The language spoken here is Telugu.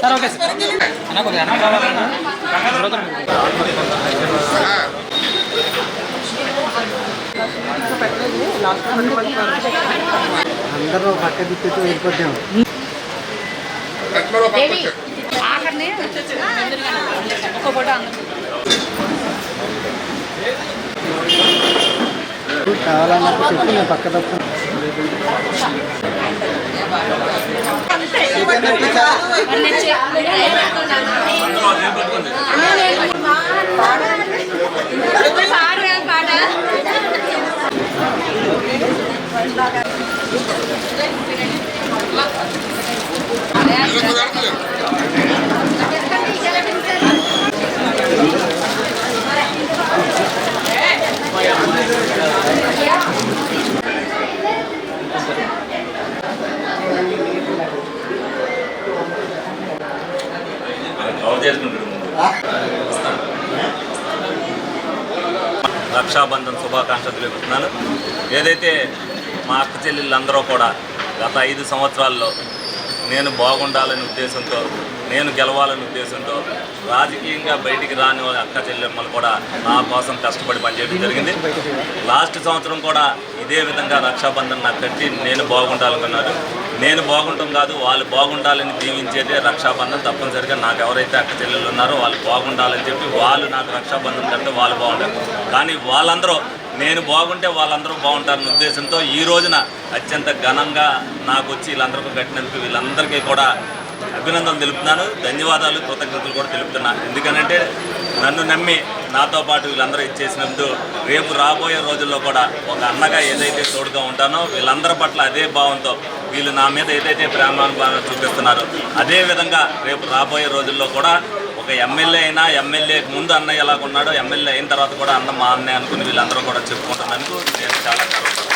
Sir okay sir. అన్న కొద్దిగా అన్నం అందరూ పక్క దిక్కుతూ వెళ్ళిపోతాం ఆఖరిని ఒక ఫోటో అందరూ కావాలన్నప్పుడు చెప్పి నేను పక్క తప్పు. పాడరా పాట కవర్ చేసుకుంటాడు రక్షాబంధన్ శుభాకాంక్షలు తెలుపుతున్నాను. ఏదైతే మా అక్క చెల్లెళ్ళందరూ కూడా గత ఐదు సంవత్సరాల్లో నేను బాగుండాలనే ఉద్దేశంతో నేను గెలవాలనే ఉద్దేశంతో రాజకీయంగా బయటికి రాని వాళ్ళ అక్క చెల్లెమ్మలు కూడా నా కోసం కష్టపడి పనిచేయడం జరిగింది. లాస్ట్ సంవత్సరం కూడా ఇదే విధంగా రక్షాబంధన్ నాకు కట్టి నేను బాగుండాలనుకున్నాను. నేను బాగుంటాం కాదు వాళ్ళు బాగుండాలని దీవించేదే రక్షాబంధం తప్పనిసరిగా. నాకు ఎవరైతే అక్క చెల్లెలు ఉన్నారో వాళ్ళు బాగుండాలని చెప్పి వాళ్ళు నాకు రక్షాబంధం కంటే వాళ్ళు బాగుంటారు. కానీ వాళ్ళందరూ నేను బాగుంటే వాళ్ళందరూ బాగుంటారన్న ఉద్దేశంతో ఈ రోజున అత్యంత ఘనంగా నాకు వచ్చి వీళ్ళందరికీ కట్టినందుకు వీళ్ళందరికీ కూడా అభినందనలు తెలుపుతున్నాను. ధన్యవాదాలు కృతజ్ఞతలు కూడా తెలుపుతున్నాను ఎందుకనంటే నన్ను నమ్మి నాతో పాటు వీళ్ళందరూ ఇచ్చేసినందుకు రేపు రాబోయే రోజుల్లో కూడా ఒక అన్నగా ఏదైతే తోడుగా ఉంటానో వీళ్ళందరి పట్ల అదే భావంతో వీళ్ళు నా మీద ఏదైతే ప్రేమానుభావం చూపిస్తున్నారో అదేవిధంగా రేపు రాబోయే రోజుల్లో కూడా ఒక ఎమ్మెల్యే అయినా ఎమ్మెల్యే ముందు అన్నయ్య ఎలాగ ఉన్నాడో ఎమ్మెల్యే అయిన తర్వాత కూడా అన్న మా అన్నయ్య అనుకుని వీళ్ళందరూ కూడా చెప్పుకుంటున్నందుకు నేను చాలా గర్వపడుతున్నాను.